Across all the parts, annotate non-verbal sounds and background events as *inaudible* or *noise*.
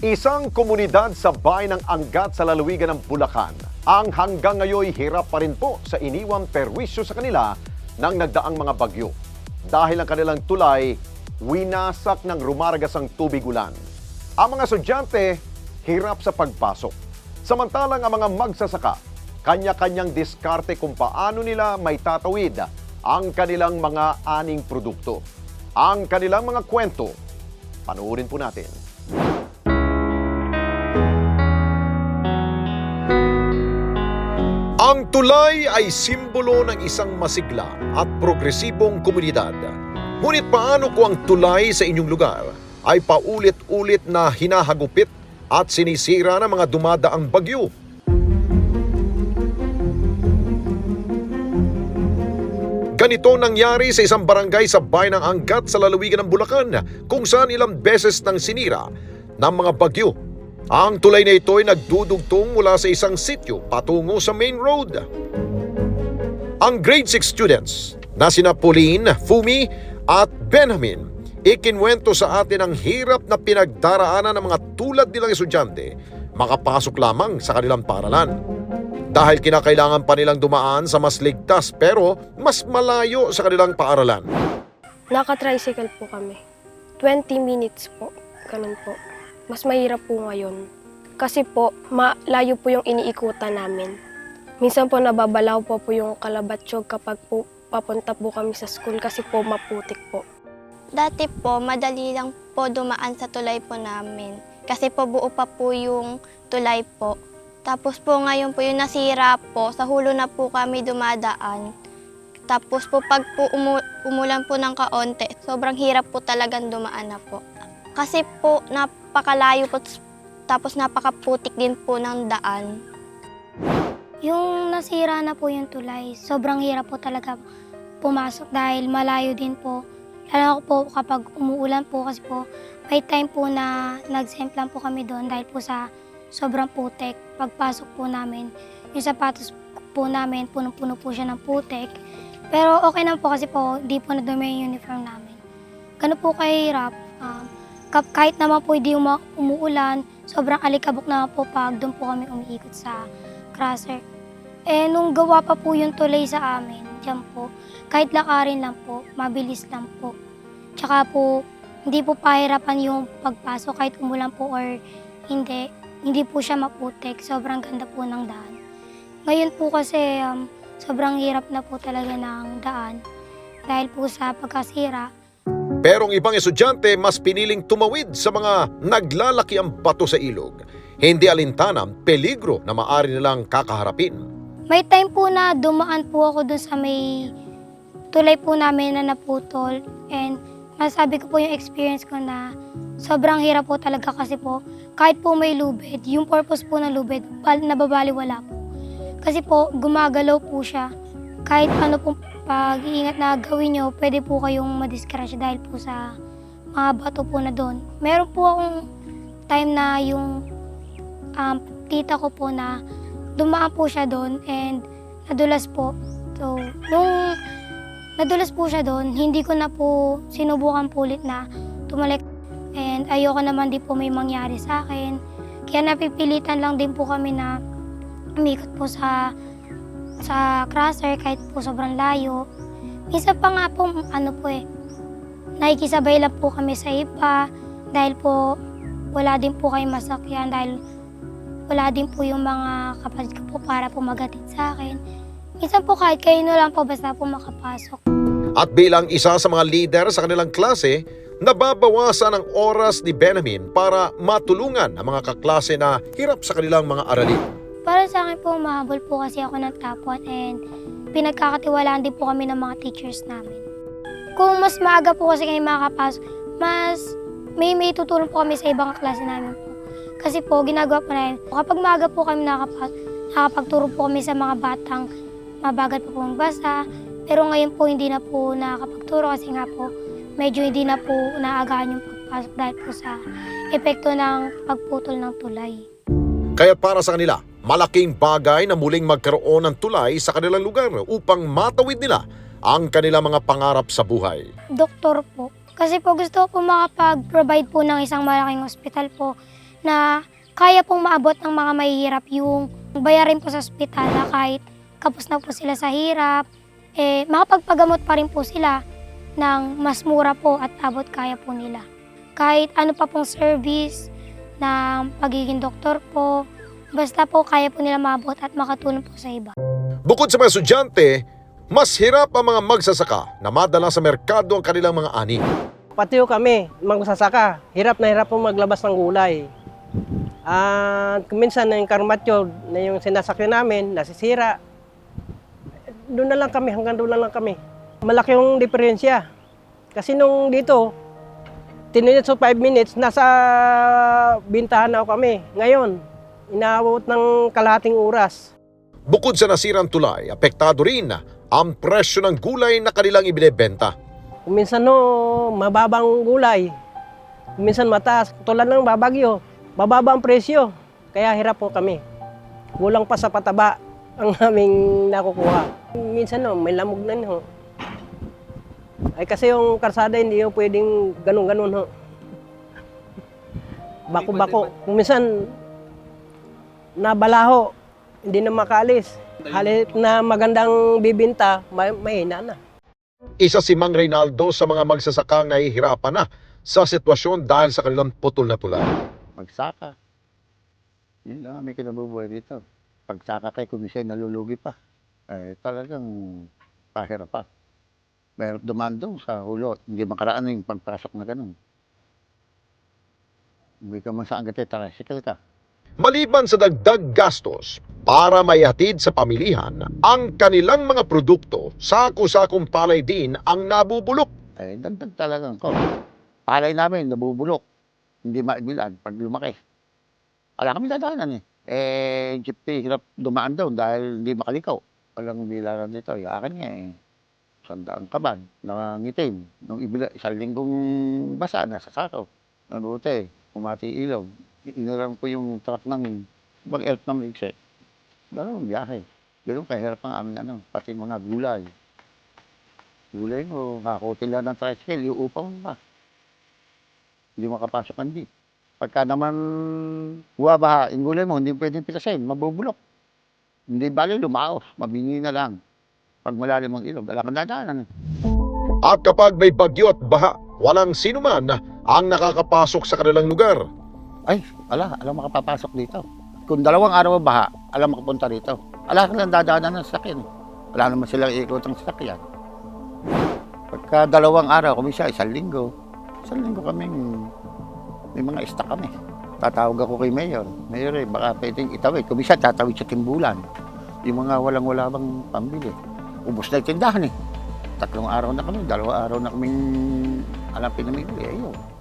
Isang komunidad sa bayan ng Angat sa lalawigan ng Bulacan ang hanggang ngayon hirap pa rin po sa iniwang perwisyo sa kanila ng nagdaang mga bagyo. Dahil ang kanilang tulay, winasak ng rumaragasang tubig ulan. Ang mga estudyante, hirap sa pagpasok. Samantalang ang mga magsasaka, kanya-kanyang diskarte kung paano nila may tatawid ang kanilang mga aning produkto. Ang kanilang mga kwento, panoorin po natin. Ang tulay ay simbolo ng isang masigla at progresibong komunidad. Ngunit paano kung ang tulay sa inyong lugar ay paulit-ulit na hinahagupit at sinisira ng mga dumadaang bagyo? Ganito nangyari sa isang barangay sa bayan ng Angat sa lalawigan ng Bulacan kung saan ilang beses nang sinira ng mga bagyo. Ang tulay na ito ay nagdudugtong mula sa isang sityo patungo sa main road. Ang grade 6 students na sina Pauline, Fumi at Benjamin ikinwento sa atin ang hirap na pinagdaraanan ng mga tulad nilang estudyante makapasok lamang sa kanilang paralan. Dahil kinakailangan pa nilang dumaan sa mas ligtas pero mas malayo sa kanilang paaralan. Naka-tricycle po kami. 20 minutes po. Ganun po. Mas mahirap po ngayon. Kasi po, malayo po yung iniikutan namin. Minsan po nababalaw po po yung kalabatsog kapag po papunta po kami sa school kasi po maputik po. Dati po, madali lang po dumaan sa tulay po namin. Kasi po buo pa po yung tulay po. Tapos po ngayon po yung nasira po, sa hulo na po kami dumadaan. Tapos po pag po umu- umulan po ng kaonte, sobrang hirap po talagang dumaan na po. Kasi po napakalayo po, tapos napakaputik din po ng daan. Yung nasira na po yung tulay, sobrang hirap po talaga pumasok dahil malayo din po. Lalo po kapag umuulan po kasi po, may time po na nagsemplan po kami doon dahil po sa sobrang putek. Pagpasok po namin, yung sapatos po namin, punong-puno po siya ng putek. Pero okay naman po kasi po, di po nadumi yung uniform namin. Ganun po kahirap. Kahit naman po hindi uma- umuulan, sobrang alikabok naman po pag doon po kami umiikot sa crosser. Eh, nung gawa pa po yung tulay sa amin, dyan po, kahit lakarin lang po, mabilis lang po. Tsaka po, hindi po pahirapan yung pagpasok kahit umulan po or hindi. Hindi po siya maputek. Sobrang ganda po ng daan. Ngayon po kasi, um, sobrang hirap na po talaga ng daan. Dahil po sa pagkasira, Pero ang ibang estudyante mas piniling tumawid sa mga naglalaki ang bato sa ilog. Hindi alintanang peligro na maaari nilang kakaharapin. May time po na dumaan po ako dun sa may tulay po namin na naputol. And masabi ko po yung experience ko na sobrang hirap po talaga kasi po kahit po may lubid, yung purpose po ng lubid, bal- nababaliwala po. Kasi po gumagalaw po siya. Kahit ano pong pag-iingat na gawin nyo, pwede po kayong madiskrasya dahil po sa mga bato po na doon. Meron po akong time na yung um, tita ko po na dumaan po siya doon and nadulas po. So, nung nadulas po siya doon, hindi ko na po sinubukan po ulit na tumalik. And ayoko naman din po may mangyari sa akin. Kaya napipilitan lang din po kami na umikot po sa sa crosser kahit po sobrang layo. Minsan pa nga po, ano po eh, nakikisabay lang po kami sa iba dahil po wala din po kayo masakyan dahil wala din po yung mga kapatid ko po para po magatid sa akin. Minsan po kahit kayo na lang po basta po makapasok. At bilang isa sa mga leader sa kanilang klase, nababawasan ang oras ni Benjamin para matulungan ang mga kaklase na hirap sa kanilang mga aralin. Para sa akin po, mahabol po kasi ako ng top 1 and pinagkakatiwalaan din po kami ng mga teachers namin. Kung mas maaga po kasi kayo makakapasok, mas may may tutulong po kami sa ibang klase namin po. Kasi po, ginagawa po namin, kapag maaga po kami nakakapasok, nakakapagturo po kami sa mga batang mabagal po pong basa. Pero ngayon po hindi na po nakakapagturo kasi nga po medyo hindi na po naagaan yung pagpasok dahil po sa epekto ng pagputol ng tulay. Kaya para sa kanila, malaking bagay na muling magkaroon ng tulay sa kanilang lugar upang matawid nila ang kanilang mga pangarap sa buhay. Doktor po. Kasi po gusto po makapag-provide po ng isang malaking hospital po na kaya pong maabot ng mga mahihirap yung bayarin po sa ospital na kahit kapos na po sila sa hirap, eh, makapagpagamot pa rin po sila ng mas mura po at abot kaya po nila. Kahit ano pa pong service ng pagiging doktor po, basta po kaya po nila maabot at makatulong po sa iba. Bukod sa mga estudyante, mas hirap ang mga magsasaka na madala sa merkado ang kanilang mga ani. Pati ho kami, magsasaka, hirap na hirap po maglabas ng gulay. At minsan na yung karmatyo na yung sinasakyan namin, nasisira. Doon na lang kami, hanggang doon na lang kami. Malaki yung diferensya. Kasi nung dito, 10 minutes o 5 minutes, nasa bintahan na ako kami. Ngayon, inaabot ng kalahating oras. Bukod sa nasirang tulay, apektado rin ang presyo ng gulay na kanilang ibinebenta. Kung minsan no, mababang gulay. Kung minsan mataas. Tulad ng babagyo, mababa ang presyo. Kaya hirap po kami. Kulang pa sa pataba ang *laughs* aming nakukuha. Minsan no, may lamog na no. Ay kasi yung karsada hindi yung pwedeng ganun-ganun ho. Bako-bako. Kung minsan nabalaho, hindi na makaalis. Halit na magandang bibinta, may, mahina na. Isa si Mang Reynaldo sa mga magsasakang nahihirapan na sa sitwasyon dahil sa kanilang putol na tulay. magsaka. Yun lang kami kinabubuhay dito. Pagsaka kay komisyon, nalulugi pa. Eh, talagang pahirap pa. Mahirap dumaan doon sa hulot. Hindi makaraan yung pagpasok na ganun. Hindi ka man saan ka tricycle ka. Maliban sa dagdag gastos para maihatid sa pamilihan ang kanilang mga produkto, sako-sakong palay din ang nabubulok. Eh, dagdag talagang ko. Palay namin, nabubulok. Hindi maibilan pag lumaki. Wala kami dadaanan eh. Eh, jeepney, hirap dumaan doon dahil hindi makalikaw. Walang bilaran dito. Yung akin nga eh. Sandaang kaban, nangangitim. Nung ibila, isang linggong basa, nasa sakaw. Nanuti, umati ilaw. Iniram ko yung truck ng bang elf ng Rigset. Dalawang biyahe. Ganun kahirap ang aming ano, pati mga gulay. Gulay mo, kakutin lang ng tricycle, yung upang pa. Hindi makapasok ang. Pagka naman buwabaha, yung gulay mo, hindi pwedeng pitasin, mabubulok. Hindi bali lumaos, mabingi na lang. Pag malalim ang ilog, wala kang dadaanan. At kapag may bagyo at baha, walang sino man ang nakakapasok sa kanilang lugar. Ay, ala, alam makapapasok dito. Kung dalawang araw baha, alam makapunta rito. Ala ka lang dadaanan ng sasakyan. Wala naman silang ikot ang sasakyan. Pagka dalawang araw, kung isa, isang linggo, isang linggo kaming, may mga stock kami. Tatawag ako kay Mayor. Mayor eh, baka pwedeng itawid. Kung isa, tatawid sa timbulan. Yung mga walang-wala bang pambili. Ubus na yung tindahan eh. Tatlong araw na kami, dalawang araw na kaming alam pinamili. Ayun.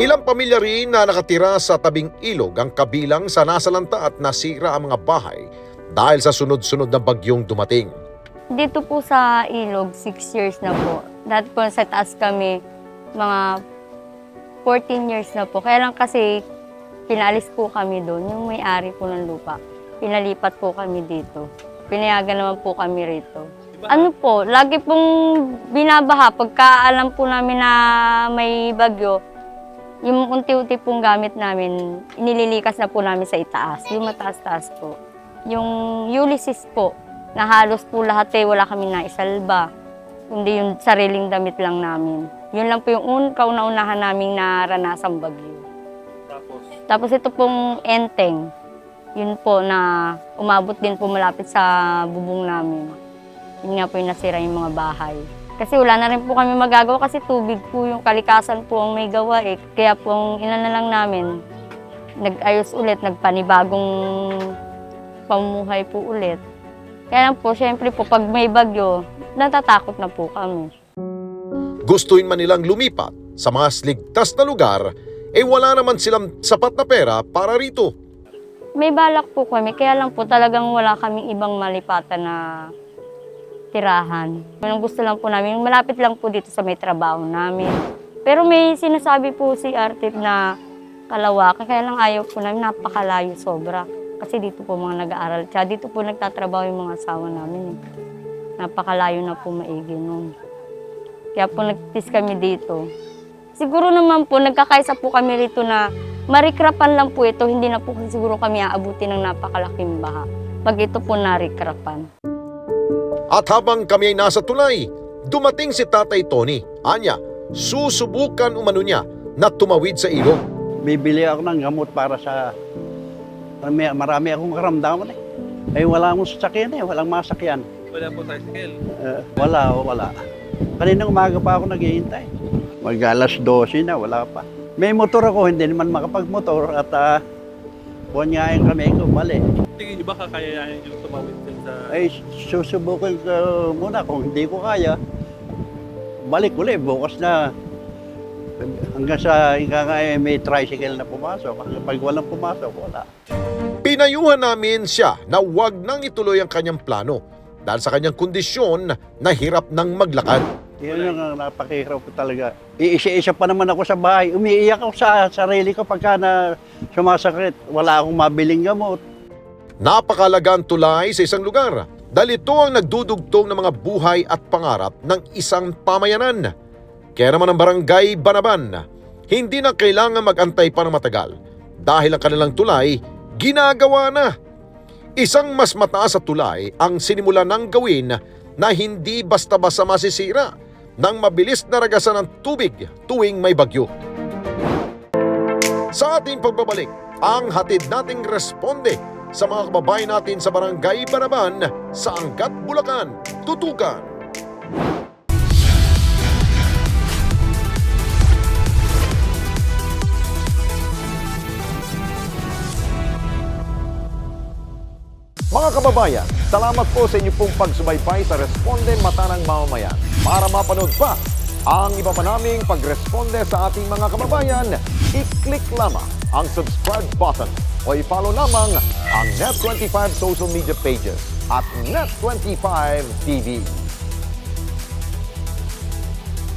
Ilang pamilya rin na nakatira sa tabing ilog ang kabilang sa nasalanta at nasira ang mga bahay dahil sa sunod-sunod na bagyong dumating. Dito po sa Ilog, 6 years na po. Dati po sa taas kami, mga 14 years na po. Kaya lang kasi pinalis po kami doon, yung may-ari po ng lupa. Pinalipat po kami dito. Pinayagan naman po kami rito. Ano po, lagi pong binabaha. Pagka alam po namin na may bagyo, yung unti-unti pong gamit namin, inililikas na po namin sa itaas. Yung mataas-taas po. Yung Ulysses po, na halos po lahat eh, wala kami naisalba. Kundi yung sariling damit lang namin. Yun lang po yung un, kauna-unahan naming naranasang bagyo. Tapos? Tapos ito pong enteng. Yun po na umabot din po malapit sa bubong namin. Yun nga po yung nasira yung mga bahay. Kasi wala na rin po kami magagawa kasi tubig po yung kalikasan po ang may gawa eh. Kaya po ang ina na lang namin, nag-ayos ulit, nagpanibagong pamumuhay po ulit. Kaya lang po, syempre po, pag may bagyo, natatakot na po kami. Gustuin man nilang lumipat sa mga ligtas na lugar, eh wala naman silang sapat na pera para rito. May balak po kami, kaya lang po talagang wala kaming ibang malipatan na tirahan. Ang gusto lang po namin, malapit lang po dito sa may trabaho namin. Pero may sinasabi po si Artip na kalawakan, kaya lang ayaw po namin, napakalayo sobra. Kasi dito po mga nag-aaral. Tsaka dito po nagtatrabaho yung mga asawa namin. eh. Napakalayo na po maigi nun. Kaya po nagtis kami dito. Siguro naman po, nagkakaisa po kami rito na marikrapan lang po ito, hindi na po siguro kami aabuti ng napakalaking baha. Pag ito po narikrapan. At habang kami ay nasa tulay, dumating si Tatay Tony. Anya, susubukan umano niya na tumawid sa ilog. bibili ako ng gamot para sa marami, marami akong karamdaman eh. Eh wala akong sasakyan eh, walang masakyan. Wala po tricycle. Eh, wala, wala. Kanina umaga pa ako naghihintay. Mag alas 12 na, wala pa. May motor ako, hindi naman makapagmotor at uh, bunyayin kami ko, mali. Tingin niyo ba kakayanin yung tumawid sa... Ay, susubukan ko muna kung hindi ko kaya. Balik ulit, bukas na. Hanggang sa ika nga eh, may tricycle na pumasok. Hanggang pag walang pumasok, wala. Pinayuhan namin siya na huwag nang ituloy ang kanyang plano dahil sa kanyang kondisyon na hirap nang maglakad. Yan yung napakihirap ko talaga. Iisa-isa pa naman ako sa bahay. Umiiyak ako sa sarili ko pagka na sumasakit. Wala akong mabiling gamot. Napakalagang tulay sa isang lugar dahil ito ang nagdudugtong ng mga buhay at pangarap ng isang pamayanan. Kaya naman ang barangay Banaban, hindi na kailangan magantay pa ng matagal dahil ang kanilang tulay ginagawa na. Isang mas mataas sa tulay ang sinimula ng gawin na hindi basta-basta masisira ng mabilis na ragasan ng tubig tuwing may bagyo. Sa ating pagbabalik, ang hatid nating responde sa mga kababayan natin sa Barangay Banaban sa Angat, Bulacan. Tutukan! Mga kababayan, salamat po sa inyo pong pagsubaybay sa Responde Mata ng Mamamayan. Para mapanood pa ang iba pa naming pagresponde sa ating mga kababayan, i-click lamang ang subscribe button o i-follow lamang ang Net25 social media pages at Net25 TV.